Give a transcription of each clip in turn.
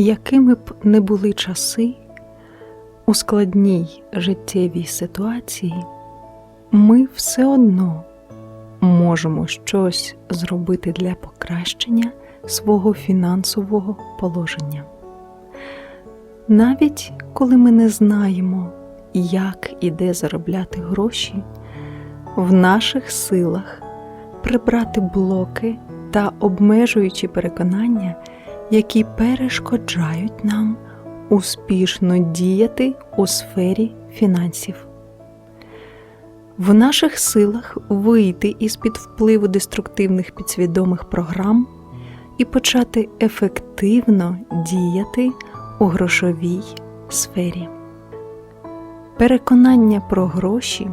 Якими б не були часи у складній життєвій ситуації, ми все одно можемо щось зробити для покращення свого фінансового положення. Навіть коли ми не знаємо, як і де заробляти гроші, в наших силах прибрати блоки та обмежуючі переконання, які перешкоджають нам успішно діяти у сфері фінансів. В наших силах вийти із під впливу деструктивних підсвідомих програм і почати ефективно діяти у грошовій сфері. Переконання про гроші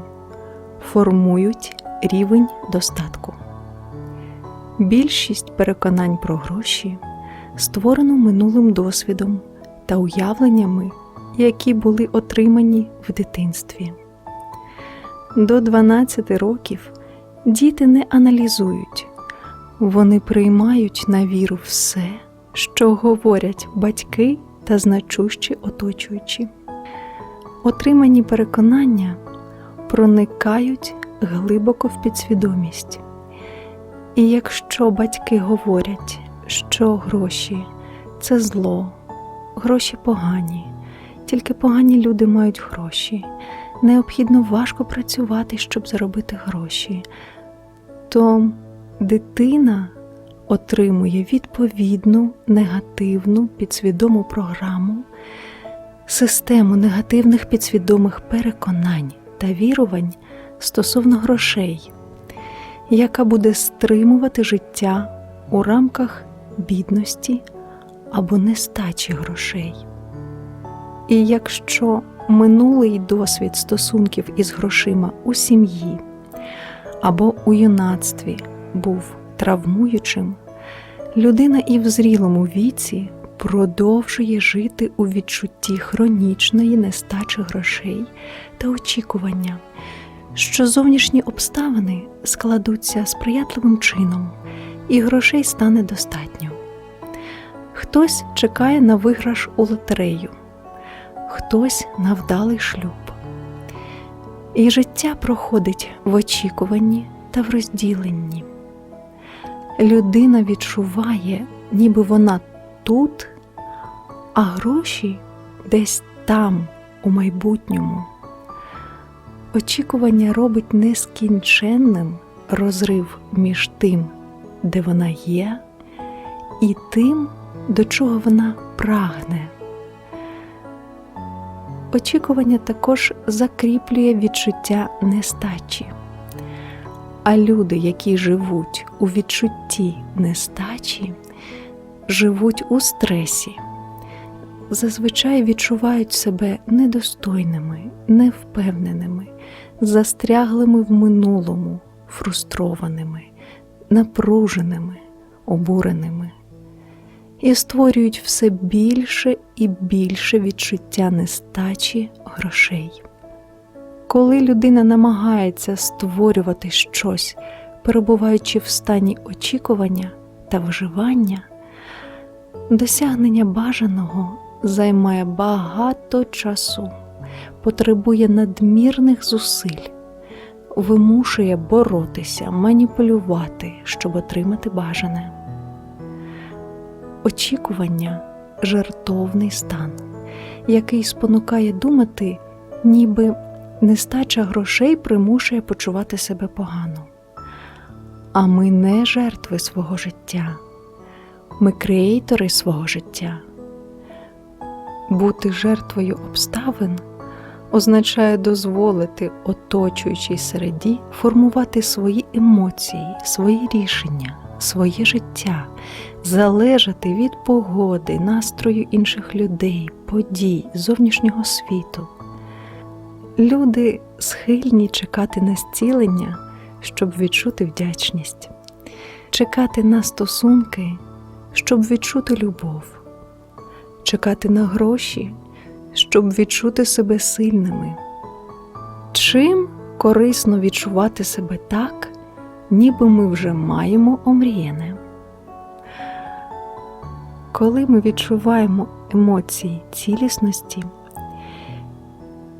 формують рівень достатку. Більшість переконань про гроші створено минулим досвідом та уявленнями, які були отримані в дитинстві. До 12 років діти не аналізують, вони приймають на віру все, що говорять батьки та значущі оточуючі. Отримані переконання проникають глибоко в підсвідомість. І якщо батьки говорять, що гроші це зло, гроші погані, тільки погані люди мають гроші, необхідно важко працювати, щоб заробити гроші, то дитина отримує відповідну негативну підсвідому програму, систему негативних підсвідомих переконань та вірувань стосовно грошей, яка буде стримувати життя у рамках бідності або нестачі грошей. І якщо минулий досвід стосунків із грошима у сім'ї або у юнацтві був травмуючим, людина і в зрілому віці продовжує жити у відчутті хронічної нестачі грошей та очікування, що зовнішні обставини складуться сприятливим чином, і грошей стане достатньо. Хтось чекає на виграш у лотерею, хтось на вдалий шлюб. І життя проходить в очікуванні та в розділенні. Людина відчуває, ніби вона тут, а гроші десь там, у майбутньому. Очікування робить нескінченним розрив між тим, де вона є, і тим, до чого вона прагне. Очікування також закріплює відчуття нестачі. А люди, які живуть у відчутті нестачі, живуть у стресі, зазвичай відчувають себе недостойними, невпевненими, застряглими в минулому, фрустрованими, напруженими, обуреними і створюють все більше і більше відчуття нестачі грошей. Коли людина намагається створювати щось, перебуваючи в стані очікування та виживання, досягнення бажаного займає багато часу, потребує надмірних зусиль, вимушує боротися, маніпулювати, щоб отримати бажане. Очікування жертовний стан, який спонукає думати, ніби нестача грошей примушує почувати себе погано. А ми не жертви свого життя, ми креатори свого життя. Бути жертвою обставин означає дозволити оточуючій середі формувати свої емоції, свої рішення, своє життя, залежати від погоди, настрою інших людей, подій, зовнішнього світу. Люди схильні чекати на зцілення, щоб відчути вдячність, чекати на стосунки, щоб відчути любов, чекати на гроші, щоб відчути себе сильними. Чим корисно відчувати себе так, ніби ми вже маємо омріяне. Коли ми відчуваємо емоції цілісності,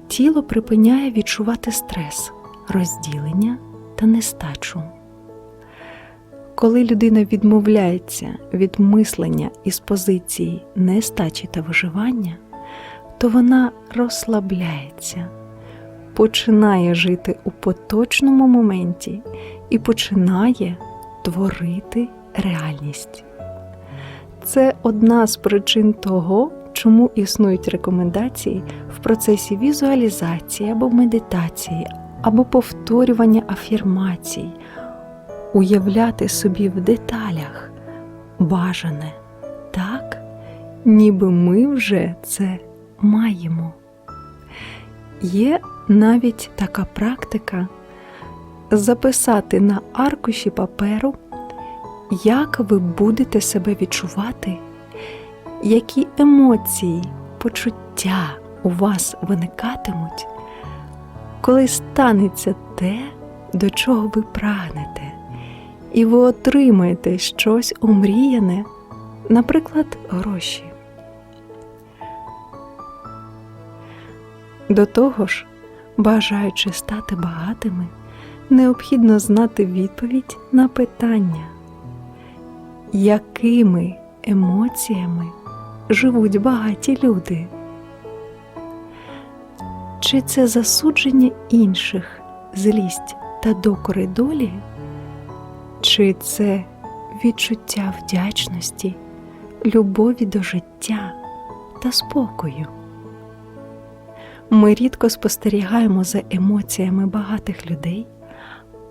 тіло припиняє відчувати стрес, розділення та нестачу. Коли людина відмовляється від мислення із позиції нестачі та виживання, то вона розслабляється, починає жити у поточному моменті і починає творити реальність. Це одна з причин того, чому існують рекомендації в процесі візуалізації або медитації, або повторювання афірмацій, уявляти собі в деталях бажане так, ніби ми вже це маємо. Є навіть така практика записати на аркуші паперу, як ви будете себе відчувати, які емоції, почуття у вас виникатимуть, коли станеться те, до чого ви прагнете, і ви отримаєте щось омріяне, наприклад, гроші. До того ж, бажаючи стати багатими, необхідно знати відповідь на питання, якими емоціями живуть багаті люди? Чи це засудження інших, злість та докори долі? Чи це відчуття вдячності, любові до життя та спокою? Ми рідко спостерігаємо за емоціями багатих людей,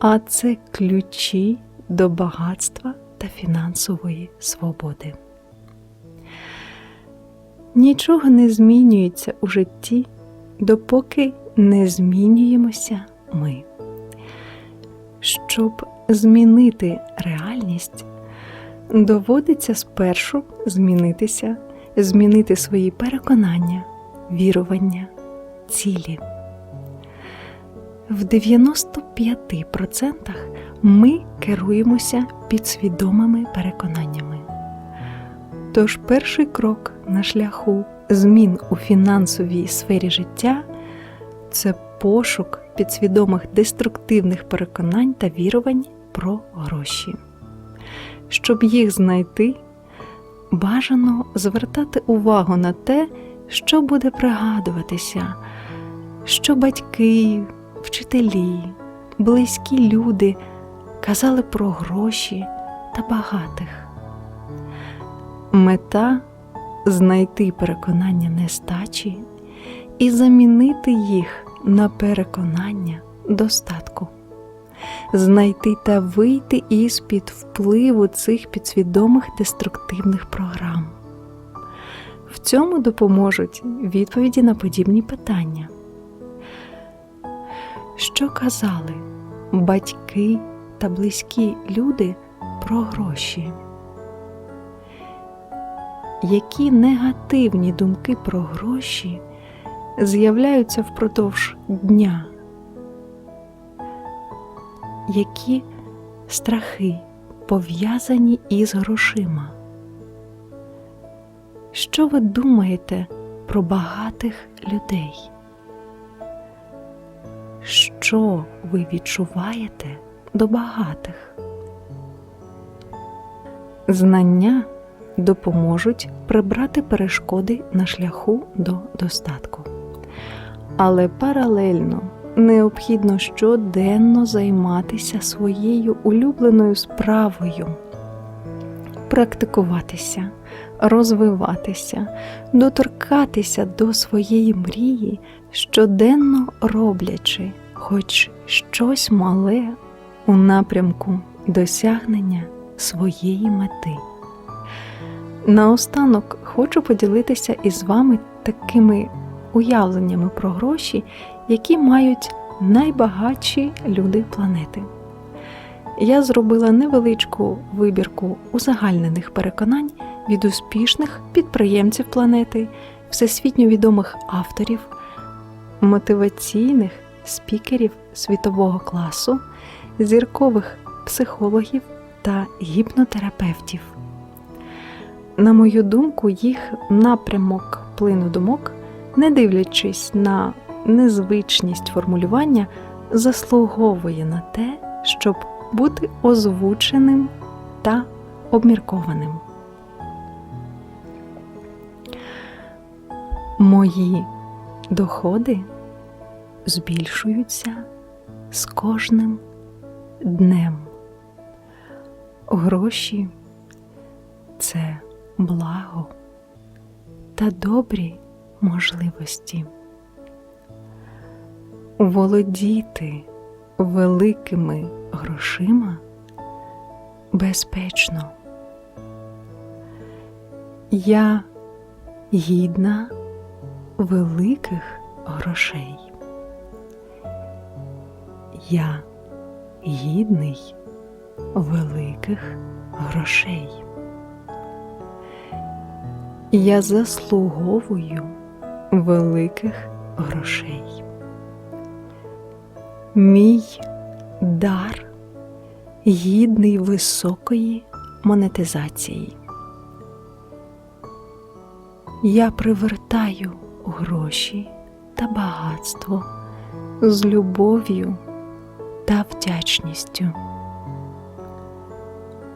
а це ключі до багатства та фінансової свободи. Нічого не змінюється у житті, допоки не змінюємося ми. Щоб змінити реальність, доводиться спершу змінитися, змінити свої переконання, вірування, цілі. В 95% ми керуємося підсвідомими переконаннями. Тож перший крок на шляху змін у фінансовій сфері життя це пошук підсвідомих деструктивних переконань та вірувань про гроші. Щоб їх знайти, бажано звертати увагу на те, що буде пригадуватися, що батьки, вчителі, близькі люди казали про гроші та багатих. Мета знайти переконання нестачі і замінити їх на переконання достатку, знайти та вийти із під впливу цих підсвідомих деструктивних програм. В цьому допоможуть відповіді на подібні питання. Що казали батьки та близькі люди про гроші? Які негативні думки про гроші з'являються впродовж дня? Які страхи пов'язані із грошима? Що ви думаєте про багатих людей? Що ви відчуваєте до багатих? Знання допоможуть прибрати перешкоди на шляху до достатку. Але паралельно необхідно щоденно займатися своєю улюбленою справою, практикуватися, розвиватися, доторкатися до своєї мрії, щоденно роблячи хоч щось мале у напрямку досягнення своєї мети. Наостанок хочу поділитися із вами такими уявленнями про гроші, які мають найбагатші люди планети. Я зробила невеличку вибірку узагальнених переконань від успішних підприємців планети, всесвітньо відомих авторів, мотиваційних спікерів світового класу, зіркових психологів та гіпнотерапевтів. На мою думку, їх напрямок плину думок, не дивлячись на незвичність формулювання, заслуговує на те, щоб бути озвученим та обміркованим. Мої доходи збільшуються з кожним днем. Гроші це благо та добрі можливості. Володіти великими грошима безпечно. Я гідна великих грошей. Я гідний великих грошей. Я заслуговую великих грошей. Мій дар гідний високої монетизації. Я привертаю гроші та багатство з любов'ю та вдячністю.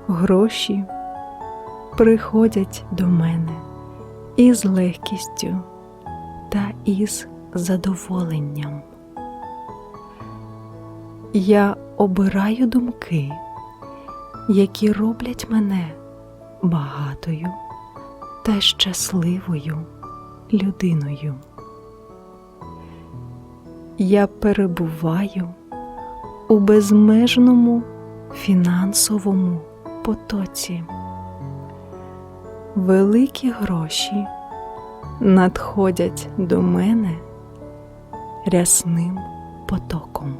Гроші приходять до мене із легкістю та із задоволенням. Я обираю думки, які роблять мене багатою та щасливою людиною. Я перебуваю у безмежному фінансовому потоці. Великі гроші надходять до мене рясним потоком.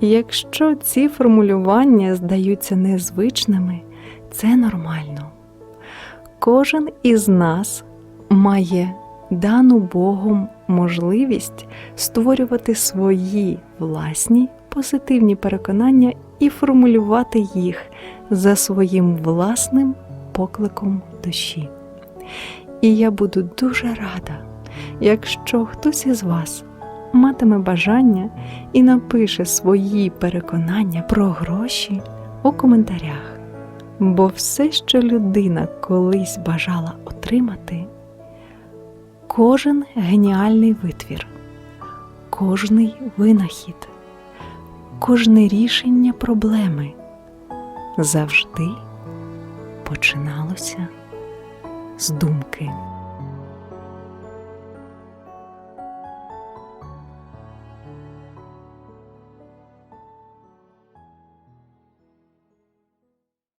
Якщо ці формулювання здаються незвичними, це нормально. Кожен із нас має дану Богом можливість створювати свої власні позитивні переконання і формулювати їх за своїм власним покликом душі. І я буду дуже рада, якщо хтось із вас матиме бажання і напише свої переконання про гроші у коментарях. Бо все, що людина колись бажала отримати, кожен геніальний витвір, кожний винахід, кожне рішення проблеми завжди починалося з думки.